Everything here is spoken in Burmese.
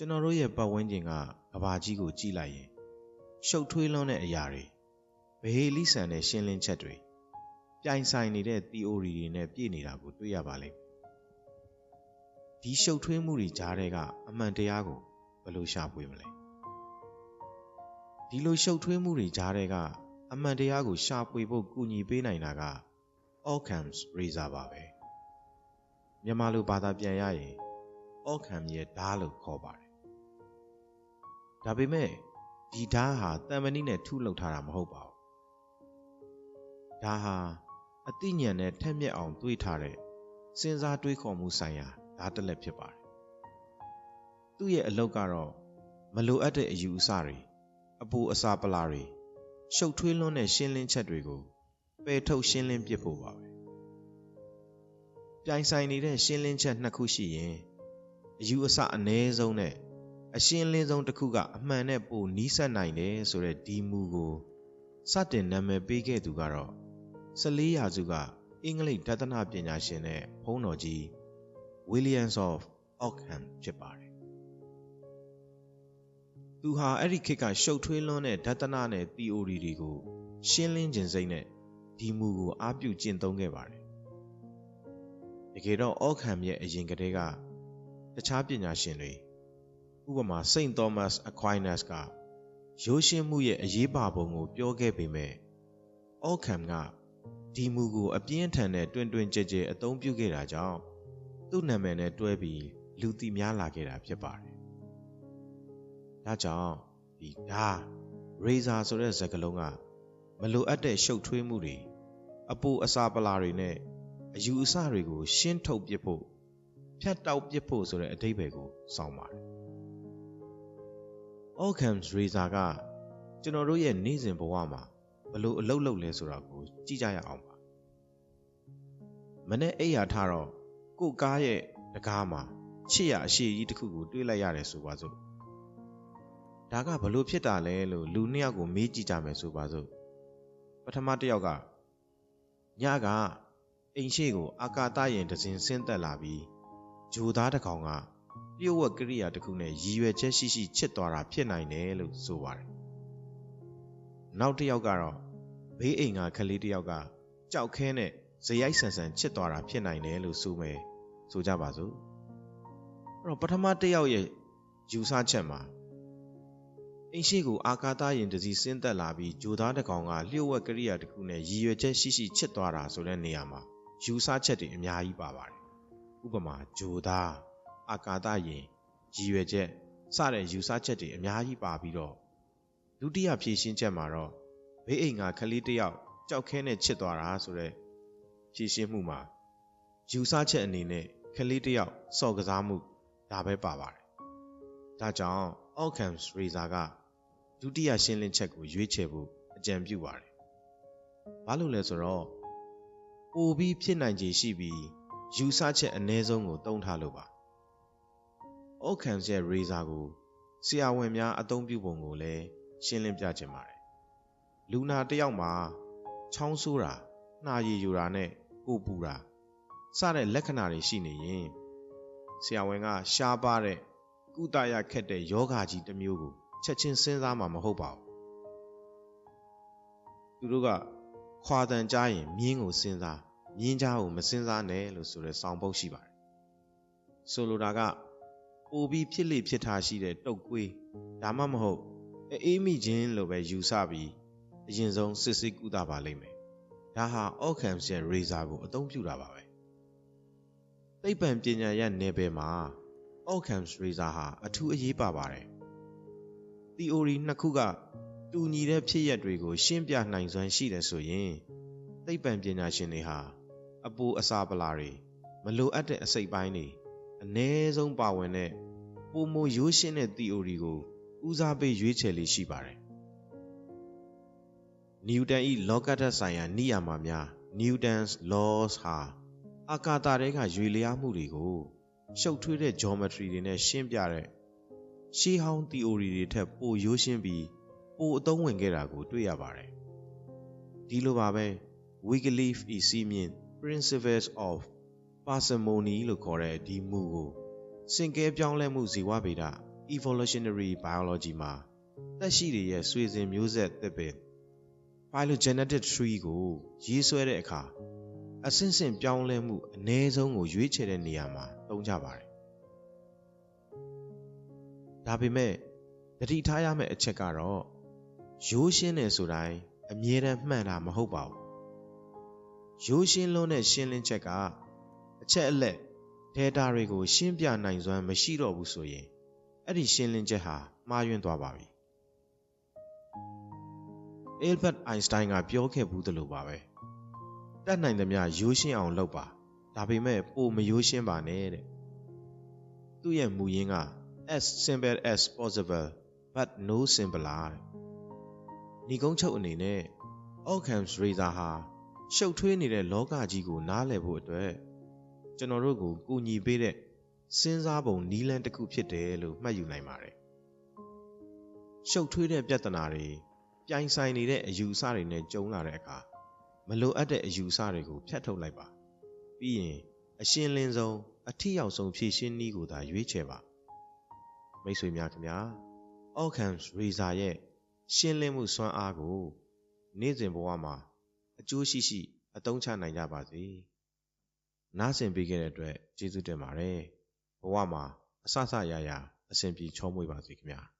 ကျွန်တော်တို့ရဲ့ပတ်ဝန်းကျင်ကကဘာကြီးကိုကြည့်လိုက်ရင်ရှုပ်ထွေးလွန်းတဲ့အရာတွေဗဟေလိဆန်တဲ့ရှင်းလင်းချက်တွေပြိုင်ဆိုင်နေတဲ့ theory တွေနဲ့ပြည့်နေတာကိုတွေ့ရပါလိမ့်မယ်ဒီရှုပ်ထွေးမှုတွေကြားထဲကအမှန်တရားကိုဘယ်လိုရှာဖွေမလဲဒီလိုရှုပ်ထွေးမှုတွေကြားထဲကအမှန်တရားကိုရှာဖွေဖို့ကူညီပေးနိုင်တာက Occam's razor ပါပဲမြန်မာလိုဘာသာပြန်ရရင် Occam ရဲ့ဓားလို့ခေါ်ပါတယ် ဒါပေမဲ့ဒီဓားဟာတံမဏိနဲ့ထုလုပ်ထားတာမဟုတ်ပါဘူးဒါဟာအသိဉာဏ်နဲ့ထက်မြက်အောင်တွေးထားတဲ့စဉ်းစားတွေးခေါ်မှုဆိုင်ရာဓာတ်တစ်လက်ဖြစ်ပါတယ်သူ့ရဲ့အလုပ်ကတော့မလိုအပ်တဲ့အယူအဆတွေအပူအစာပလာတွေရှုပ်ထွေးလွန်းတဲ့ရှင်းလင်းချက်တွေကိုပယ်ထုတ်ရှင်းလင်းပစ်ဖို့ပါပဲပြိုင်ဆိုင်နေတဲ့ရှင်းလင်းချက်နှစ်ခုရှိရင်အယူအဆအ ਨੇ ဆုံးနဲ့ အရှင်းလင်းဆုံးတစ်ခုကအမှန်နဲ့ပိုနီးစပ်နိုင်တယ်ဆိုတဲ့ဒီမူကိုစတင်နာမည်ပေးခဲ့သူကတော့14ရာစုကအင်္ဂလိပ်ဒသနပညာရှင်နဲ့ဘုန်းတော်ကြီး Williams of Ockham ဖြစ်ပါတယ်။သူဟာအဲ့ဒီခေတ်ကရှုပ်ထွေးလွန်းတဲ့ဒသနနဲ့ theory တွေကိုရှင်းလင်းခြင်းစိတ်နဲ့ဒီမူကိုအားပြုကျင့်သုံးခဲ့ပါတယ်။တကယ်တော့ Ockham ရဲ့အရင်ကတည်းကတခြားပညာရှင်တွေ ဥပမာ Saint Thomas Aquinas ကရိုးရှင်းမှုရဲ့အရေးပါပုံကို ပြောခဲ့ပေမဲ့ Ockham ကဒီမူကိုအပြင်းထန်တဲ့တွင်တွင်ကြဲကြဲအသုံးပြုခဲ့တာကြောင့်သူ့နာမည်နဲ့တွဲပြီးလူသိများလာခဲ့တာဖြစ်ပါတယ်။ဒါကြောင့်ဒီဓာ razor ဆိုတဲ့စကားလုံးကမလိုအပ်တဲ့ရှုပ်ထွေးမှုတွေအပူအစာပလာတွေနဲ့အယူအဆတွေကို ရှင်းထုတ်ပစ်ဖို့ဖြတ်တောက်ပစ်ဖို့ဆိုတဲ့အဓိပ္ပာယ်ကိုစောင့်ပါတယ်။ Occam's razor ကကျွန်တော်တို့ရဲ့နေ့စဉ်ဘဝမှာဘလို့အလုပ်လုပ်လဲဆိုတာကို ကြည့်ကြရအောင်ပါ။မနေ့အိယာထားတော့ကိုကားရဲ့တကားမှာချစ်ရအရှိကြီးတစ်ခုကိုတွေးလိုက်ရတယ်ဆိုပါစို့ဒါကဘလို့ဖြစ်တာလဲလို့လူနှစ်ယောက်ကိုမေးကြည့်ကြမယ်ဆိုပါစို့ပထမတစ်ယောက်ကညကအိမ်ရှိကိုအာကာသရင်တစင်ဆင်းသက်လာပြီးဂျိုသားတစ်ကောင်က ပြုတ်ဝက်ကရိယာတစ်ခုနဲ့ရည်ရွယ်ချက်ရှိရှိချစ်သွားတာဖြစ်နိုင်တယ်လို့ဆိုပါတယ်နောက်တစ်ယောက်ကတော့ဘေးအိမ်ကကလေးတစ်ယောက်ကကြောက်ခဲနဲ့ဇယိုက်ဆန်ဆန်ချစ်သွားတာဖြစ်နိုင်တယ်လို့ဆိုမယ်ဆိုကြပါစို့အဲ့တော့ပထမတစ်ယောက်ရဲ့ယူဆချက်မှာအင်းရှိကိုအာကာသရင်တစီဆင်းသက်လာပြီးဂျိုသားတစ်ကောင်ကလျှို့ဝှက်ကရိယာတစ်ခုနဲ့ရည်ရွယ်ချက်ရှိရှိချစ်သွားတာဆိုတဲ့နေရာမှာယူဆချက်တွေအများကြီးပါပါတယ်ဥပမာဂျိုသား အာကာသရင်ရည်ရွယ်ချက်စတဲ့ယူဆချက်တွေအများကြီးပါပြီးတော့ဒုတိယဖြည့်ရှင်းချက်မှာတော့ဘေးအိမ်ကကလေးတစ်ယောက်ကြောက်ခဲနဲ့ချစ်သွားတာဆိုတဲ့ဖြည့်ရှင်းမှုမှာယူဆချက်အနေနဲ့ကလေးတစ်ယောက်စော်ကစားမှုဒါပဲပါပါတယ်။ဒါကြောင့် Occam's razor ကဒုတိယရှင်းလင်းချက်ကိုရွေးချယ်ဖို့အကြံပြုပါတယ်။ဘာလို့လဲဆိုတော့ပိုပြီးဖြစ်နိုင်ခြေရှိပြီးယူဆချက်အ ਨੇ ဆုံးကိုတုံးထားလို့ပါ။ Occam's ရဲ့ razor ကိုဆရာဝန်များအသုံးပြုပုံကိုလည်းရှင်းလင်းပြခြင်းပါတယ်။လူနာတစ်ယောက်မှာချောင်းဆိုးတာနှာရည်ယူတာနဲ့ကိုပူတာစတဲ့လက္ခဏာတွေရှိနေရင်ဆရာဝန်ကရှားပါတဲ့ကုသရခက်တဲ့ယောဂါကြီးတစ်မျိုးကိုချက်ချင်းစဉ်းစားမှာမဟုတ်ပါဘူးသူတို့ကခွာတန်ကြားရင်မြင်းကိုစဉ်းစားမြင်းကြားကိုမစဉ်းစားနဲ့လို့ဆိုတဲ့စောင်းပုတ်ရှိပါတယ်ဆိုလိုတာက ပိုပြီးဖြစ်လေဖြစ်ထားရှိတဲ့တုတ်ကွေးဒါမှမဟုတ်အေးမိခြင်းလို့ပဲယူဆပြီးအရင်ဆုံးစစ်စစ်ကုသပါလိမ့်မယ်ဒါဟာ Occam's ရဲ့ razor ကိုအသုံးပြုတာပါပဲသိပ္ပံပညာရဲ့နယ်ပယ်မှာ Occam's razor ဟာအထူးအရေးပါပါတယ် theory နှစ်ခုကတူညီတဲ့ဖြစ်ရပ်တွေကို ရှင်းပြနိုင်စွမ်းရှိတယ်ဆိုရင်သိပ္ပံပညာရှင်တွေဟာအပူအစာပလာတွေမလိုအပ်တဲ့အစိတ်ပိုင်းတွေအ ਨੇ ဆုံးပါဝင်တဲ့ ပုံမရိုးရှင်းတဲ့ theory ကိုဦးစားပေးရွေးချယ်လေးရှိပါတယ်နျူတန်၏လောကဓာတ်ဆိုင်ရာနိယာမများ Newton's laws ဟာအာကာသတဲကရွေလျားမှုတွေကိုရှုပ်ထွေးတဲ့ geometry တွေနဲ့ရှင်းပြတဲ့ရှေးဟောင်း theory တွေထက်ပိုရိုးရှင်းပြီးပိုအသုံးဝင်ခဲ့တာကို တွေ့ရပါတယ်။ဒီလိုပါပဲ Wycliffe is seen principles of parsimony လို့ခေါ်တဲ့ဒီမူကို စင်ကဲပြောင်းလဲမှုဇီဝဗေဒ evolutionary biology မှာသက်ရှိတွေရဲ့ဆွေစဉ်မျိုးဆက်သစ်ပင် phylogenetic tree ကိုရေးဆွဲတဲ့အခါအဆင့်ဆင့်ပြောင်းလဲမှုအ ਨੇ ဆုံးကိုရွေးချယ်တဲ့နေရာမှာသုံးကြပါတယ်ဒါပေမဲ့တတိထားရမယ့်အချက်ကတော့ရိုးရှင်းတယ်ဆိုတိုင်းအမြဲတမ်းမှန်တာမဟုတ်ပါဘူးရိုးရှင်းလုံးတဲ့ရှင်းလင်းချက်က အချက်အလက် data တွေကို ရှင်းပြနိုင်စွမ်းမရှိတော့ဘူးဆိုရင်အဲ့ဒီရှင်းလင်းချက်ဟာမှားယွင်းသွားပါပြီ။ Albert Einstein ကပြောခဲ့ဘူးသလိုပါပဲ။တတ်နိုင်သမျှရိုးရှင်းအောင်လုပ်ပါ။ဒါပေမဲ့ပိုမရိုးရှင်းပါနဲ့တဲ့။သူ့ရဲ့မူရင်းက as simple as possible but no simpler တဲ့။ညီကုန်းချုပ်အနေနဲ့ Occam's razor ဟာရှုပ်ထွေးနေတဲ့လောကကြီးကိုနားလည်ဖို့အတွက် ကျွန်တော်တို့ကိုကူညီပေးတဲ့စဉ်းစားပုံနီးလန်းတစ်ခုဖြစ်တယ်လို့မှတ်ယူနိုင်ပါတယ်။ရှုပ်ထွေးတဲ့ပြဿနာတွေပြိုင်ဆိုင်နေတဲ့အယူအဆတွေနဲ့ကြုံလာတဲ့အခါမလိုအပ်တဲ့အယူအဆတွေကိုဖျက်ထုတ်လိုက်ပါ။ပြီးရင်အရှင်းလင်းဆုံးအထီရောက်ဆုံးဖြည့်ရှင်းနည်းကိုသာရွေးချယ်ပါ။မိတ်ဆွေများခင်ဗျာ Occam's razor ရဲ့ရှင်းလင်းမှုစွမ်းအားကို နေ့စဉ်ဘဝမှာအကျိုးရှိရှိအသုံးချနိုင်ကြပါစေ။ နားဆင်ပေးခဲ့တဲ့အတွက်ကျေးဇူးတင်ပါတယ်။ဘဝမှာအဆဆရရအစဉ်ပြေချောမွေ့ပါစေခင်ဗျာ။